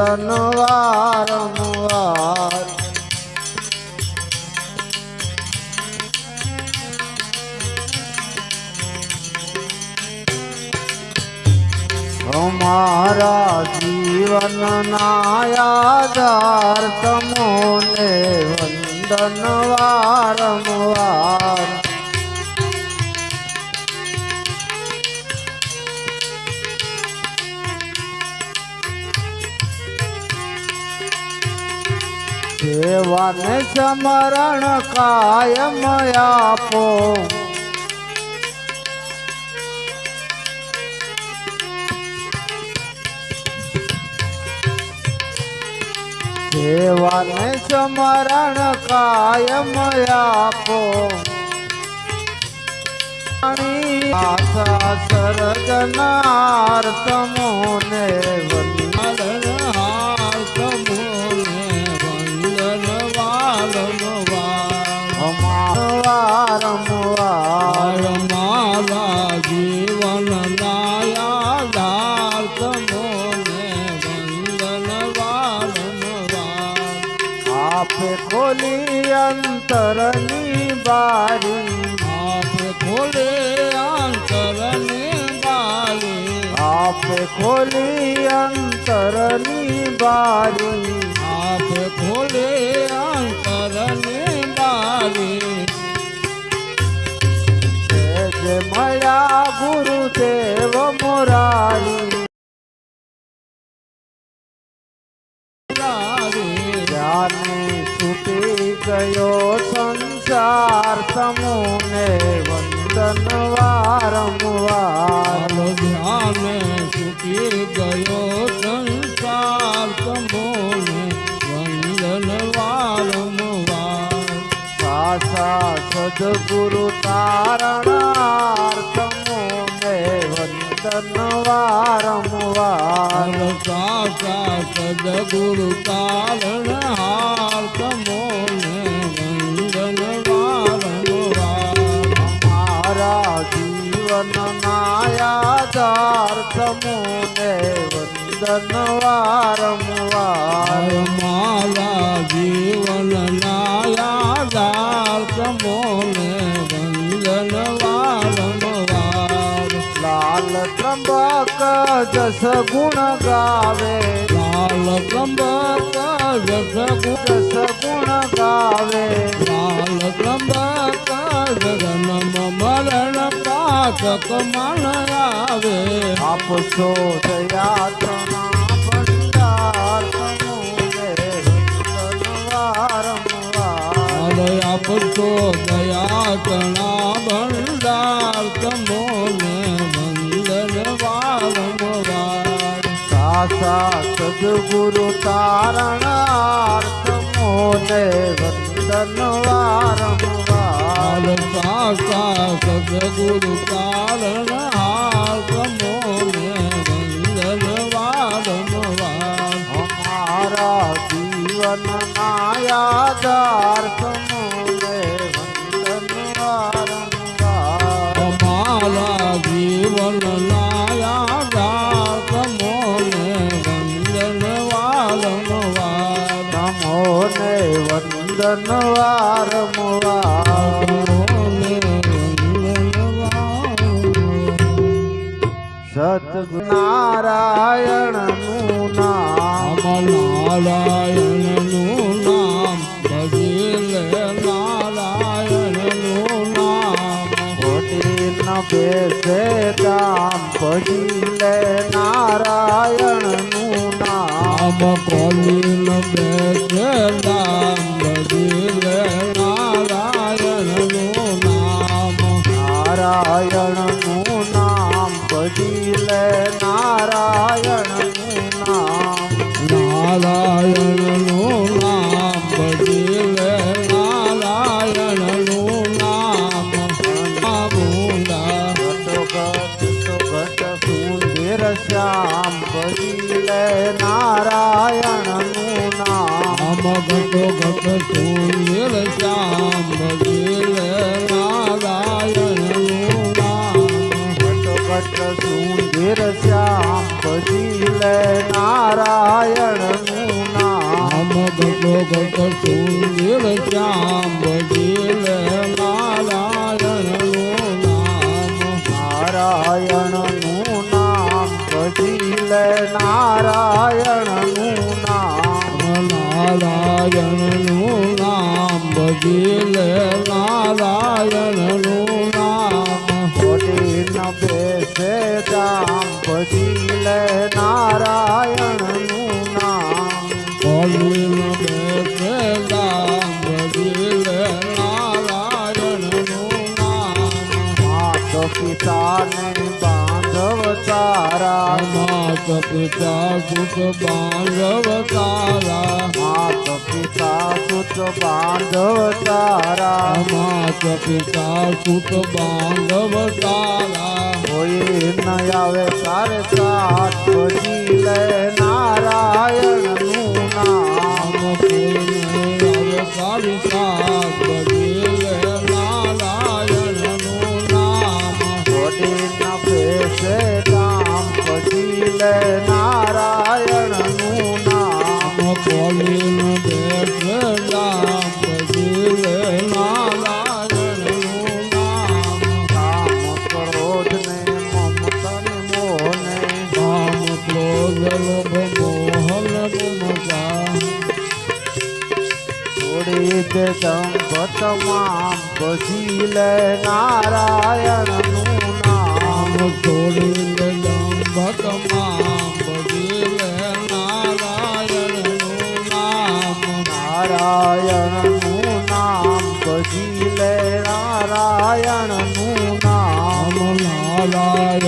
વંદન વારંવાર અમારા જીવન નાયાદાર તમોને વંદન સેવાને સમરણ કાયમ આપો. સેવાને સમરણ કાયમ આપો. આશા તમોને વંદન બારી ખોલે અંતરની બારી. આપે ખોલી અંતરની બારી. આપ ખોલે અંતરની બારી. જય મયા ગુરુદેવ મોરારી. જાને છૂટી ગયો સદગુરુ તારણાર તમોને વંદન વારંવાર સાસા સદગુરુ તારણ હાર તમોને વંદન વારંવાર મારા જીવન નાયાધાર તમોને વંદન વારંવાર મારા જીવન નાયાદાર તમોને વંદન વારંવાર લાલ ત્રંબક જસ ગુણ ગાવે લાલ ત્રંબક જસ જસ ગુણ ગાવે લાલ ત્રંબક જગન મરણ પાતક મન આવે આપશો દયાત્રના ભંડાર અરે આપતો દયા ગણા ભંડાર તમોને વંદન વારંવાર સાસા સદગુરુ તારણાર તમોને વંદન વારંવાર સાસા સદગુરુ કારણ સતનારાયણનું નામ. નારાયણનું નામ ભજીલે નારાયણનું નામ. ખોટી ન બેસે દામ ભજીલે નારાયણનું નામ. કોલીન બેસે નામ ભજીલે નારાયણનું નામ. નારાયણનું ઘટોઘટ સુંદર શ્યામ ભજીલે નારાયણનું ભગત સુંદર શ્યામ ભજીલે નારાયણનું નામ નારાયણનું નામ ભજીલ નારાયણનું નામ નારાયણનું નામ ભજીલે નારાયણનું નામ ખોટી ન બેસે જામ ભજી લે માત પિતા સુત બાંધવ તારા માત પિતા સુત બાંધવ તારા માત પિતા સુત બાંધવ તારા કોઈ ન આવે તારે સાથ જી લે નારાયણનું ભજી લે નારાયણનું નામ. બેસે રામ ભજીલે નારાયણનું નામ. કામ ક્રોધ ને મમતા ને મોહને કામ ક્રોધ લોભ મોહન મમતા છોડી દે દંભ તમામ નારાયણનું નામ. નારાયણનું નામ ભજી લે નારાયણનું નામ. નામ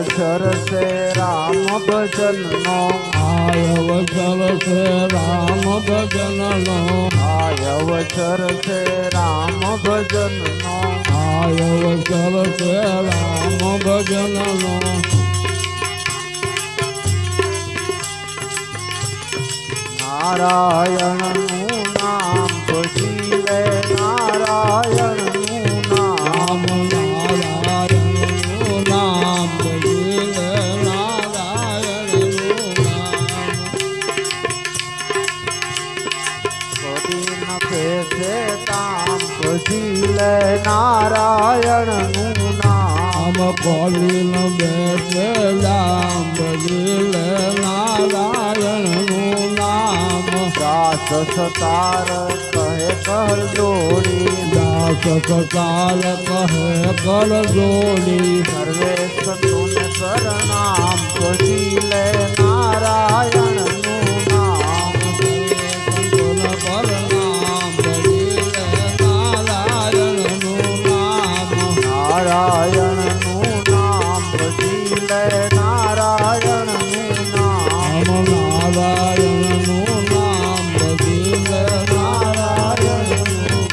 આયવ સરસે રામ ભજનનો. આયવ સરસે રામ ભજનનો. આયવ સરસે રામ ભજનનો. આયવ સરસે રામ ભજનનો. નારાયણનું નામ ભજી તામ ભજી લે નારાયણનું નામ આમ કોલીન બેસે રામ ભજીલે નારાયણનું નામ દાસ સતાર કહે કર જોડી દાસ સતાર કહે કર જોડી સર્વે સંતોને પ્રણામ ભજી લે નારાયણનું નારાયણનું નામ ભજીલે નારાયણનું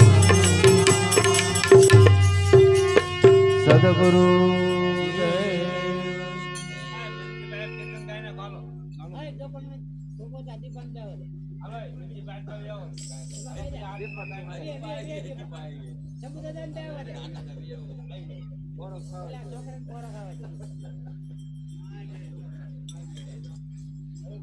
સદગુરુ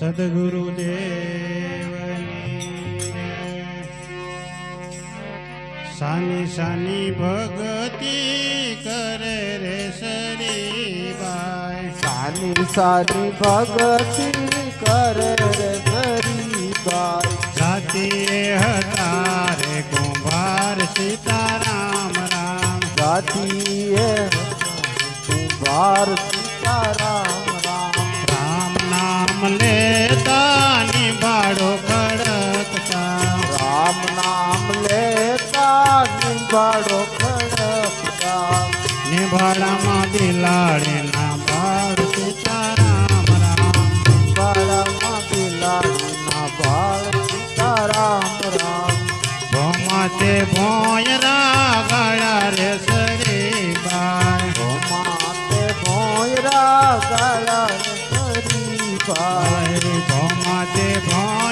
સદગુરુદેવની સાની સાની ભગતિ કરે રે સરીબાઈ સાની સાની ભગતિ કરે રે ગરીબાઈ જાતિ હતા રે કુંભાર સીતારામ રામ જાતિ કુંભાર સીતારામ નિભાડો ખડકતા નિભાડામાં બિલાડી ના બાળ સીતારામ રામ. બાળામાં બિલાડીના બાળ સીતારામ રામ. ભોમાતે ભોયરા ગાળા રે સરીબાઈ ઓ માતે ભોયરા ગાળા રે સરી ભાઈ ભોમાતે ભોયરા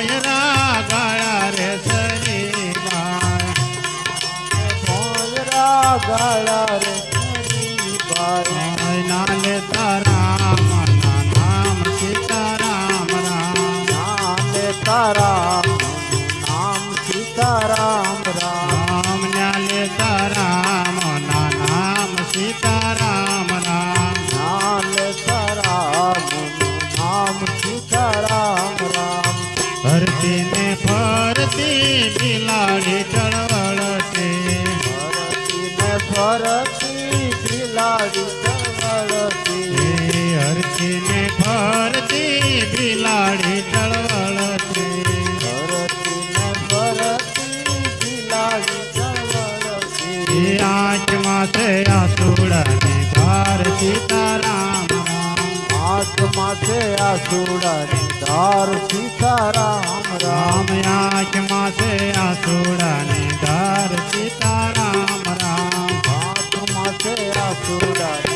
ચળવળતી એ હરતી ને ફરતી બિલાડી ટળવળતી ભરતીને ભરતી બિલાડી ચળવળતી એ આંખમાં છે આસુડાની ભાર સીતારામ રામ. આંખમાં છે આસુડાની ધાર સીતારામ રામ. રામ છે આસુડાની ધાર સીતારામ રામ. આંખમાં છે આસુડાની ધાર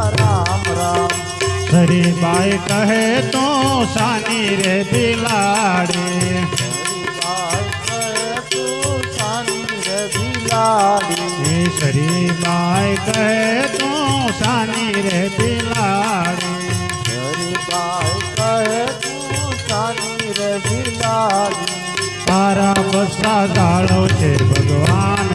સીતારામ રામ સરીબાઈ કહે તો સાની રે બિલાડી હરિભાઈ કહે તું સાની રે બિલાડી એ સરીબાઈ કહે તો સાની રે બિલાડી હરિભાઈ કહે તું સાની રે બિલાડી તારા બસા ગાળો છે ભગવાન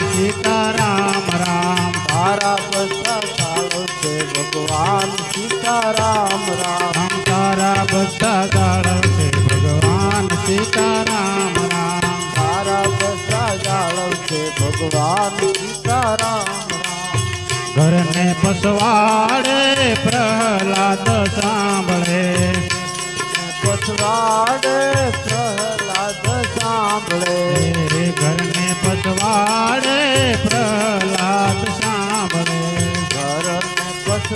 ભગવાન સીતારામ રામ. રામ તારા બધા જાળવશે ભગવાન સીતારામ રામ. તારા બધા જાળવશે ભગવાન સીતારામ રામ. ઘરને પસવાડે પ્રહલાદ સાંભળે. પછવાડે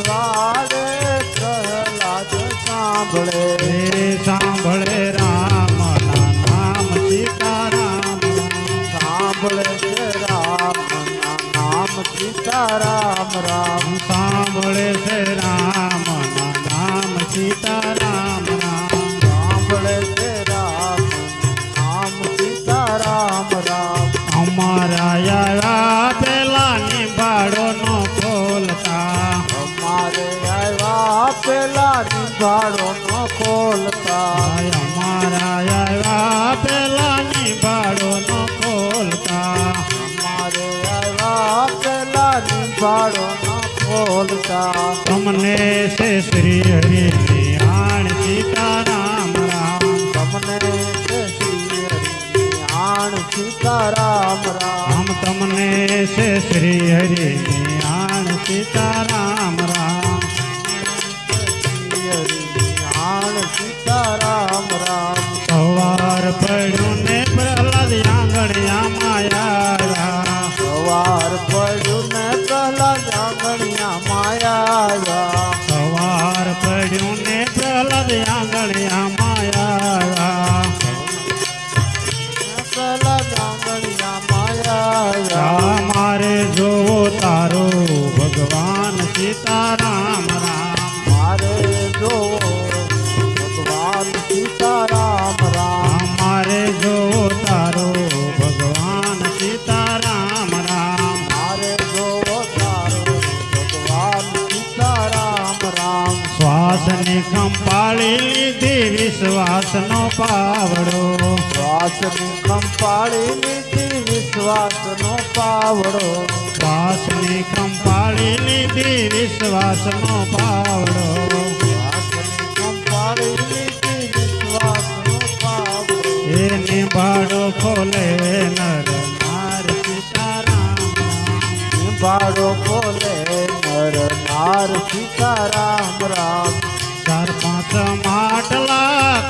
પછવાડે પ્રહલાદ સાંભળે સાંભળે રામ ના નામ સીતારામ રામ. સાંભળે છે રામ નામ સીતારામ રામ સાંભળે રામ પેલા નિભાડો ન ખોલતા. અમારા આવ્યા પેલા નિભાડો નો ખોલતા. અમારે આવ્યા પેલા નિભાડો ન ખોલતા. તમને છે શ્રી હરી આણ સીતારામ રામ. તમને છે શ્રી હરી આણ સીતારામ રામ. તમને છે શ્રી હરિની આણ સીતારામ રામ. સીતારામ રામ. સવાર પડ્યું વિશ્વાસનો પાવડો. શ્વાસની કંપાળી લીધી વિશ્વાસનો પાવડો. શ્વાસની કંપાળી લીધી વિશ્વાસનો પાવડો. વાસની સંભાળી લીધી વિશ્વાસનો પાવડો. એ નિભાડો ખોલે નર નાર સીતારામ. નિભાડો ખોલે નર નાર સીતારામ રામ. ચાર પાંચ માટલા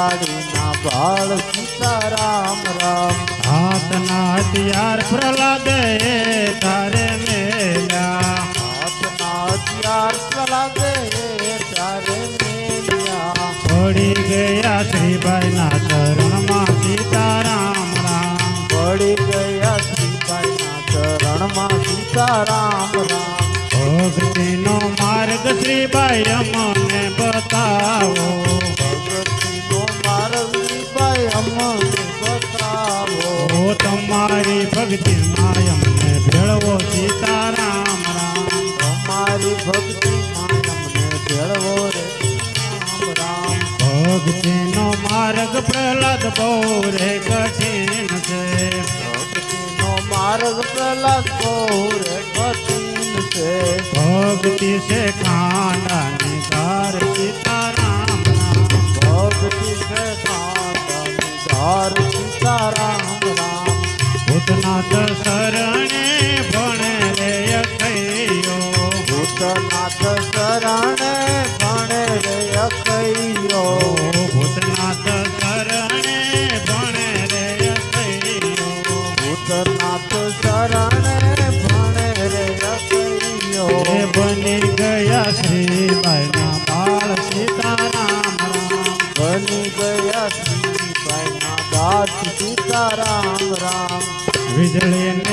બિલાડીના બાળ સીતારામ રામ. હાથના હથિયાર પ્રહલાદે તારે મેલ્યા. હાથના હથિયાર ચલાવે તારે મેલ્યા. પડી ગયા શ્રીભાઈના ચરણમાં સીતારામ રામ. પડી ગયા સીતાના ચરણમાં સીતારામ રામ. ભક્તિનો માર્ગ શ્રીભાઈ અમને બતાવો. અમને બતાવો તમારી ભક્તિમાં અમને ભેળવો સીતારામ રામ. તમારી ભક્તિમાં અમને ભેળવો રે રામ ભક્તિનો માર્ગ પ્રહલાદ બહુ રે કઠિન છે. ભક્તિનો માર્ગ પ્રહલાદ રે કઠિન છે. ભક્તિ છે ખાંડાની ધાર સીતારામ રામ. ભક્તિ છે ભૂતનાથ શરણે Brazilian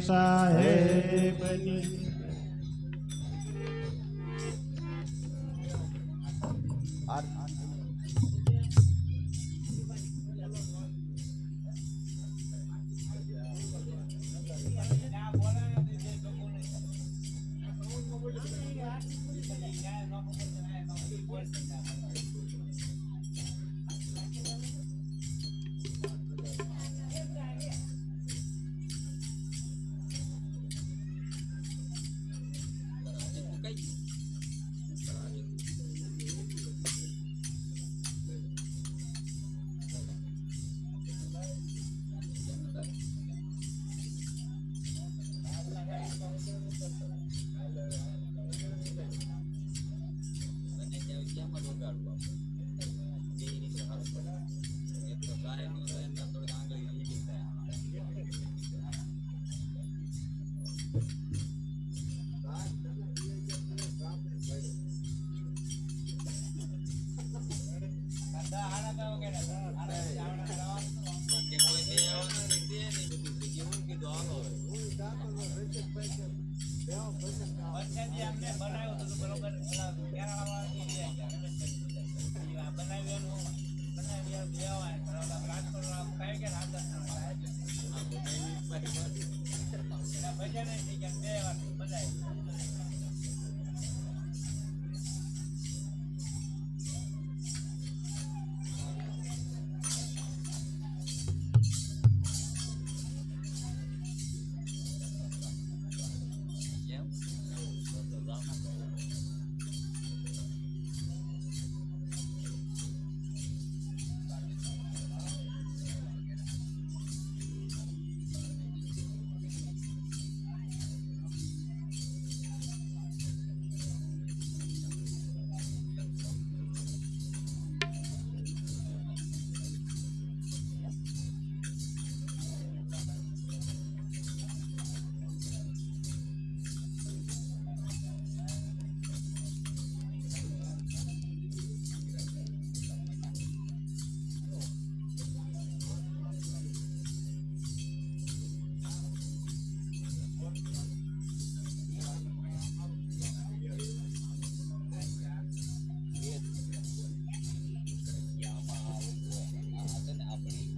સાહેબની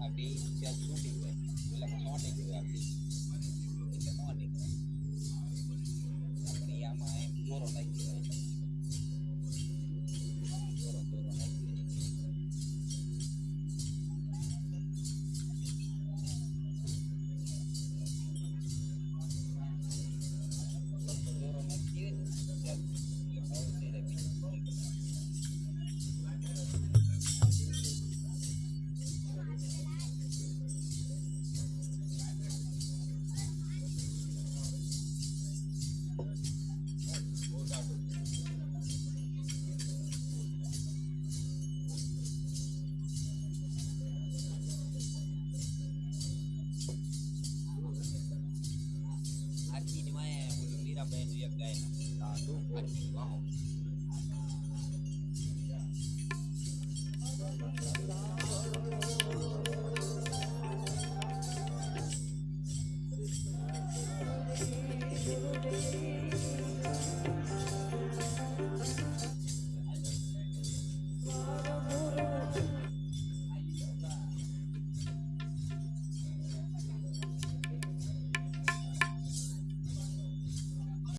I'm has two days. A morning day. In the morning.